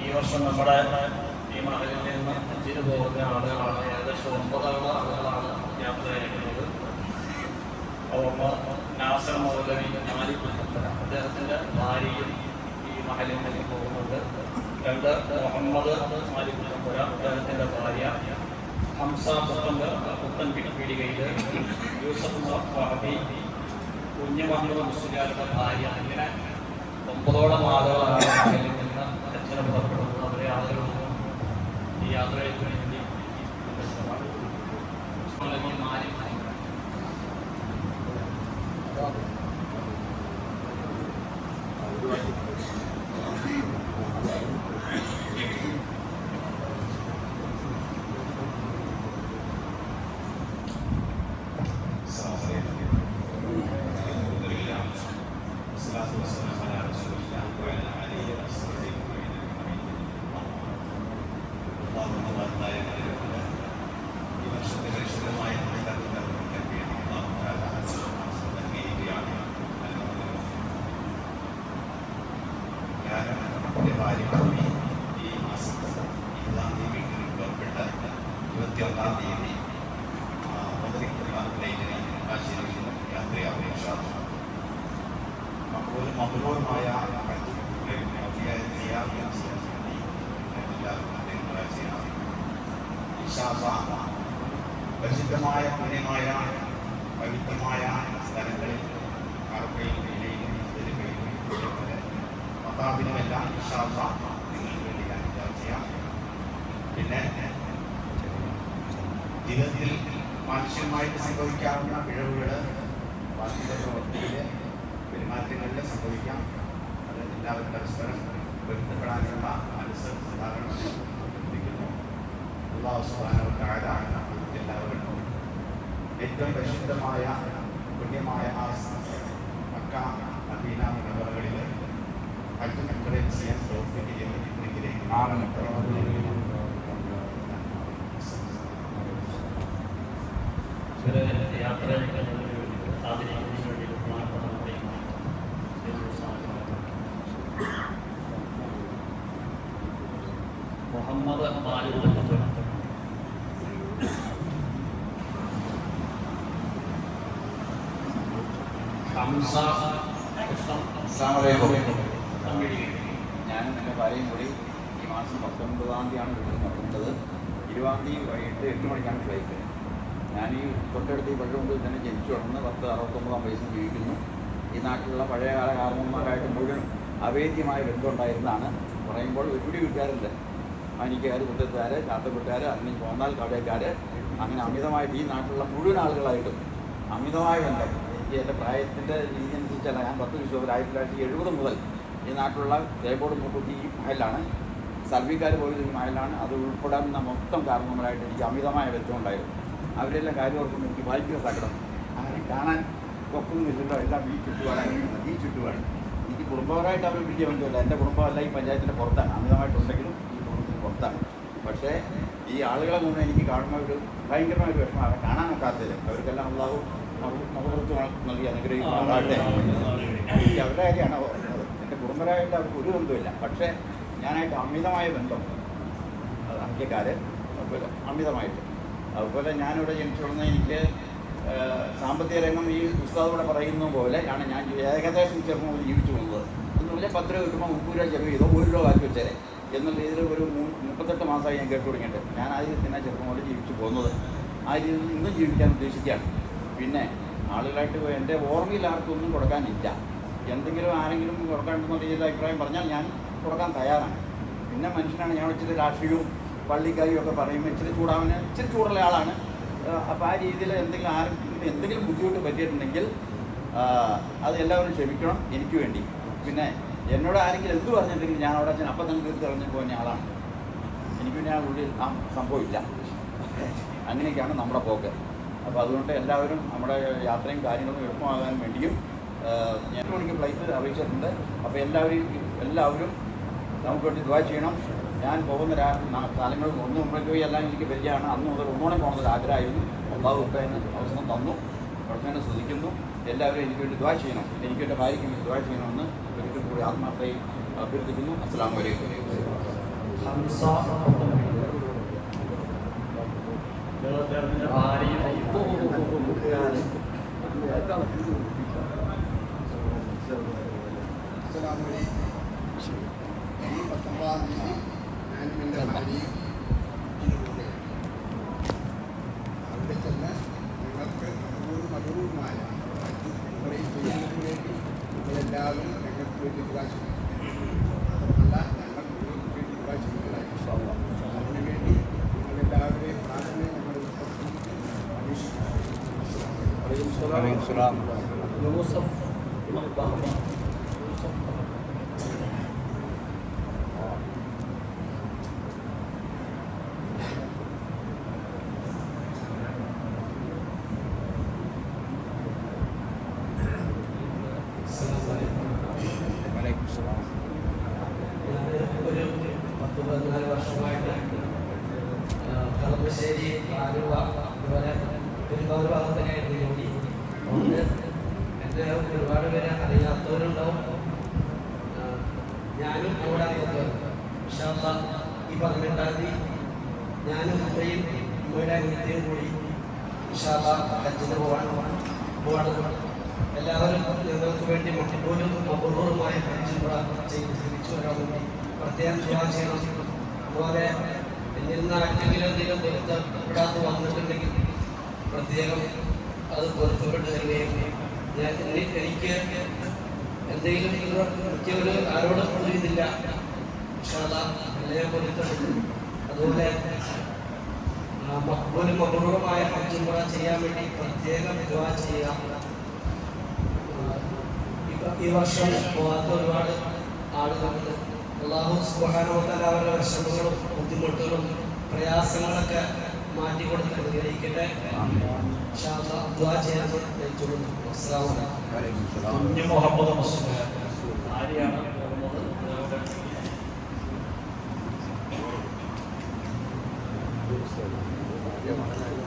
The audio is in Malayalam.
ഈ വർഷം നമ്മുടെ ഈ മഹലിൽ നിന്ന് അഞ്ചിന് പോകുന്ന ആളുകളാണ് ഏകദേശം ഒമ്പതോളം ആളുകളാണ് യാത്ര ചെയ്യുന്നത് അപ്പോൾ നാസർ മൗലവി നാലി അദ്ദേഹത്തിന്റെ ഭാര്യയും ഈ മഹലിലേക്ക് പോകുന്നുണ്ട്. രണ്ട് മുഹമ്മദ് നാലി പുത്തമ്പല അദ്ദേഹത്തിന്റെ ഭാര്യ ഹംസ പുത്തമ്പ പുത്തൻ പീടികയിൽ യൂസഫ് വഹബി കുഞ്ഞു മുഹമ്മദ് മുസ്ലിയാരുടെ ഭാര്യ അങ്ങനെ ഒമ്പതോളം ആളുകളാണ് മഹലിൽ നിന്ന് അച്ഛനെ പുറപ്പെടുന്നത്. അവരെ ആളുകളൊന്നും ഈ യാത്രയ്ക്ക് വേണ്ടി മാറി മാറി ഈ മാസം ഇരുപതാം തീയതി വീട്ടിൽ പുറപ്പെട്ട ഇരുപത്തിയൊന്നാം തീയതി മുതലിക്കുന്ന പ്ലേറ്റിന് കാശിയിലേക്ക് യാത്രയാവും ഇൻഷാല്ലാ. മക്ബൂലും മധുരവുമായ പരിശുദ്ധമായ പുണ്യമായ പിന്നെ ജീവിതത്തിൽ മാനുഷ്യമായിട്ട് സംഭവിക്കാവുന്ന പിഴവുകൾ വാർഷിക പ്രവൃത്തിയിലെ പെരുമാറ്റങ്ങളിൽ സംഭവിക്കാം അത് എല്ലാവരും പരസ്പരം പൊരുത്തപ്പെടാനുള്ള മനസ്സ് ഉണ്ടാകണമെന്ന് അഭ്യർത്ഥിക്കുന്നു സുബ്ഹാനഹു എല്ലാവരും ഏറ്റവും പരിശുദ്ധമായ പുണ്യമായ ആ മക്ക മദീന മുനവറകളിൽ മുഹമ്മദ് ബാലുപുരം ഹംസ പുഷ്പം തമിഴിൽ ഞാനും എന്റെ ഭാര്യയും കൂടി ഈ മാസം പത്തൊൻപതാം തീയതിയാണ് വീട്ടിൽ നടക്കുന്നത്. ഇരുപതാം തീയതി വൈകിട്ട് എട്ട് മണിക്കാണ് ഫ്ലൈറ്റ് ഞാൻ ഈ തൊട്ടടുത്ത് ഈ പള്ളികൊണ്ട് തന്നെ ജനിച്ചു വളർന്ന് പത്ത് അറുപത്തൊമ്പതാം വയസ്സിൽ ജീവിക്കുന്നു. ഈ നാട്ടിലുള്ള പഴയകാല കാരണന്മാരായിട്ട് മുഴുവൻ അവേദ്യമായ ബന്ധമുണ്ടായിരുന്നതാണ്. പറയുമ്പോൾ ഒരുപിടി വീട്ടുകാരില്ല മാനിക്കാർ കുത്തത്തുകാർ ചാത്തപ്പെട്ടുകാർ അല്ലെങ്കിൽ പോന്നാൽ കടയക്കാർ അങ്ങനെ അമിതമായിട്ട് ഈ നാട്ടിലുള്ള മുഴുവൻ ആളുകളായിട്ടും അമിതമായ ബന്ധം. എനിക്ക് എന്റെ പ്രായത്തിന്റെ രീതി അനുസരിച്ചല്ല. ഞാൻ പത്ത് വിശ്വത്തിൽ ആയിരത്തി തൊള്ളായിരത്തി എഴുപത് മുതൽ ഈ നാട്ടിലുള്ള തേക്കോട് മുക്കുത്തി ഈ മഹലാണ് സർവീക്കാർ പോലും ഈ മഹലാണ് അത് ഉൾപ്പെടാവുന്ന മൊത്തം കാരണങ്ങളായിട്ട് എനിക്ക് അമിതമായ ബന്ധമുണ്ടായിരുന്നു അവരെല്ലാം കാര്യം ഓർക്കുമ്പോൾ എനിക്ക് ഭയങ്കര സങ്കടം. അങ്ങനെ കാണാൻ ഒക്കുന്നില്ലല്ലോ. എല്ലാം ഈ ചുറ്റുപാടാണ് ഈ ചുറ്റുപാട്. എനിക്ക് കുടുംബപരമായിട്ട് അവർ വലിയ ബന്ധമില്ല എന്റെ കുടുംബമല്ല ഈ പഞ്ചായത്തിന്റെ പുറത്താണ്. അമിതമായിട്ടുണ്ടെങ്കിലും ഈ കുടുംബത്തിന് പുറത്താണ്. പക്ഷേ ഈ ആളുകളെ മുന്നേ എനിക്ക് കാണുമ്പോൾ ഒരു ഭയങ്കരമായ ഒരു വിഷമം. അവരെ കാണാനൊക്കാത്തത് അവർക്കെല്ലാം അള്ളാഹു നമുക്ക് നൽകി എനിക്ക് അവരുടെ കാര്യമാണ് കുടുംബരായിട്ട് അവർക്ക് ഒരു ബന്ധമില്ല പക്ഷേ ഞാനായിട്ട് അമിതമായ ബന്ധം അഹ്യക്കാർ അതുപോലെ അമിതമായിട്ട്. അതുപോലെ ഞാനിവിടെ ജനിച്ചു എനിക്ക് സാമ്പത്തിക രംഗം ഈ പുസ്തകം പറയുന്ന പോലെ ആണ് ഞാൻ ഏകദേശം ചെറുപ്പം ജീവിച്ചു പോകുന്നത്. ഒന്നുമില്ല പത്ത് രൂപ കിട്ടുമ്പോൾ മുപ്പത് രൂപ ചെലവ് ചെയ്തോ ഒരു രൂപ ആക്കി വെച്ചേരെ. എന്നുള്ള രീതിയിൽ ഒരു മുപ്പത്തെട്ട് മാസമായി ഞാൻ കേട്ടു തുടങ്ങിയിട്ട് ഞാൻ ആ രീതിയിൽ തന്നെ ചെറുപ്പം മുതൽ ജീവിച്ചു പോകുന്നത്. ആ രീതിയിൽ ഇന്നും ജീവിക്കാൻ ഉദ്ദേശിക്കുകയാണ്. പിന്നെ ആളുകളായിട്ട് എന്റെ ഓർമ്മയിൽ ആർക്കൊന്നും കൊടുക്കാനില്ല. എന്തെങ്കിലും ആരെങ്കിലും കൊടുക്കേണ്ടെന്നുള്ള രീതിയിൽ അഭിപ്രായം പറഞ്ഞാൽ ഞാൻ കൊടുക്കാൻ തയ്യാറാണ്. പിന്നെ മനുഷ്യനാണ് ഞാൻ ഇച്ചിരി രാഷ്ട്രീയവും പള്ളിക്കായും ഒക്കെ പറയുമ്പോൾ ഇച്ചിരി ചൂടാവിന് ഇച്ചിരി ചൂടുള്ള ആളാണ്. അപ്പോൾ ആ രീതിയിൽ എന്തെങ്കിലും ആരെങ്കിലും എന്തെങ്കിലും ബുദ്ധിമുട്ട് പറ്റിയിട്ടുണ്ടെങ്കിൽ അത് എല്ലാവരും ക്ഷമിക്കണം എനിക്ക് വേണ്ടി. പിന്നെ എന്നോട് ആരെങ്കിലും എന്ത് പറഞ്ഞിട്ടുണ്ടെങ്കിൽ ഞാൻ അവിടെ അച്ഛൻ അപ്പം തന്നെ തീർത്ത് കളഞ്ഞു പോകുന്ന ആളാണ്. എനിക്ക് പിന്നെ ആ ഉള്ളിൽ ആ സംഭവമില്ല അങ്ങനെയൊക്കെയാണ് നമ്മുടെ പോക്ക്. അപ്പോൾ അതുകൊണ്ട് എല്ലാവരും നമ്മുടെ യാത്രയും കാര്യങ്ങളും എളുപ്പമാകാൻ വേണ്ടിയും ഞാൻ മണിക്ക് ഫ്ലൈറ്റ് അറിയിച്ചിട്ടുണ്ട്. അപ്പോൾ എല്ലാവരും എല്ലാവരും നമുക്ക് വേണ്ടി ദ്വാ ചെയ്യണം. ഞാൻ പോകുന്ന സ്ഥലങ്ങളിൽ ഒന്ന് മുമ്പേക്ക് പോയി എല്ലാം എനിക്ക് പരിചയമാണ്. അന്ന് മുതൽ ഒന്നോടെ പോകുന്നത് ആഗ്രഹമായിരുന്നു. ഒന്നാം ഉപ്പേന് അവസരം തന്നു. പ്രത്യേകം ശ്രദ്ധിക്കുന്നു എല്ലാവരും എനിക്ക് വേണ്ടി ദ്വാ ചെയ്യണം. എനിക്ക് എന്റെ ഭാര്യയ്ക്ക് വേണ്ടി ദ്വാ ചെയ്യണമെന്ന് ഒരിക്കൽ കൂടി ആത്മാർത്ഥമായി അഭ്യർത്ഥിക്കുന്നു. അസ്സാം വലൈക്കും ഹംസ അദ്ദേഹത്തിന്റെ ഭാര്യയും അസ്സലാമലൈക്കും. ഈ പത്തൊമ്പതാം തീയതി ഞാനും എൻ്റെ ഭാര്യയും ഇതിലൂടെയാണ് അവിടെ ചെന്ന് നിങ്ങൾക്ക് മധുരവും മധുരവുമായ മറ്റു ഉമ്രയും ചെയ്യുന്നതിന് വേണ്ടി നിങ്ങളെല്ലാവരും ഞങ്ങൾക്ക് വേണ്ടി പ്രാവശ്യം മാത്രമല്ല ഞങ്ങൾ നിങ്ങൾക്ക് വേണ്ടി പ്രാവശ്യം അതിനുവേണ്ടി നിങ്ങളെല്ലാവരെയും പ്രാർത്ഥന ഞങ്ങളുടെ അന്വേഷിക്കുന്നു യൂസഫ് മക്ബാബ. ഒരു പത്ത് പതിനാല് വർഷമായിട്ട് ആ, കളമശ്ശേരി ആലുവ അതുപോലെ പെരുമ്പാവൂർ ഭാഗത്തൊക്കെയായിട്ട് ജോലി അതുകൊണ്ട് എന്റെ ഒരുപാട് പേര് അറിയാത്തവരുണ്ടാവും. ഞാനും അവിടെ അറിയാത്തവരുണ്ട് പക്ഷേ ഈ പതിനെട്ടാം തീയതി ഞാനും ഉമ്മയും ഉമ്മയുടെ അംഗത്തെയും കൂടി ഇഷാദ ഹജ്ജിന് പോകാൻ പോകാൻ എല്ലാവരും ഞങ്ങൾക്ക് വേണ്ടി മറ്റുപോലും അപൂർവമായ ഹജ്ജ് ഉംറ ചെയ്ത് തിരിച്ചു വരാൻ വേണ്ടി പ്രത്യേകം ദുആ ചെയ്യണം. അതുപോലെ എന്നിൽ നിന്ന് ആർക്കെങ്കിലും എന്തെങ്കിലും പൊരുത്തപ്പെടാതെ വന്നിട്ടുണ്ടെങ്കിൽ പ്രത്യേകം അത് പൊരുത്തപ്പെട്ട് തരികയും എനിക്ക് എന്തെങ്കിലും എനിക്ക് ആരോടും എല്ലാം അതുപോലെ മക്ബൂലും മബറൂറുമായ ഹജ്ജ് ഉംറ ചെയ്യാൻ വേണ്ടി പ്രത്യേകം ചെയ്യുക ഇപ്പ- ഈ വർഷം പോകാത്ത ഒരുപാട് ആളുകളുണ്ട്. അള്ളാഹു സുബാനോത്തല അവരുടെ വിഷമങ്ങളും ബുദ്ധിമുട്ടുകളും പ്രയാസങ്ങളൊക്കെ മാറ്റി കൊടുത്ത് പ്രതികരിക്കട്ടെ കുഞ്ഞു മുഹമ്മദ് മുസ്ലിം. അതേപോലെ Thank you.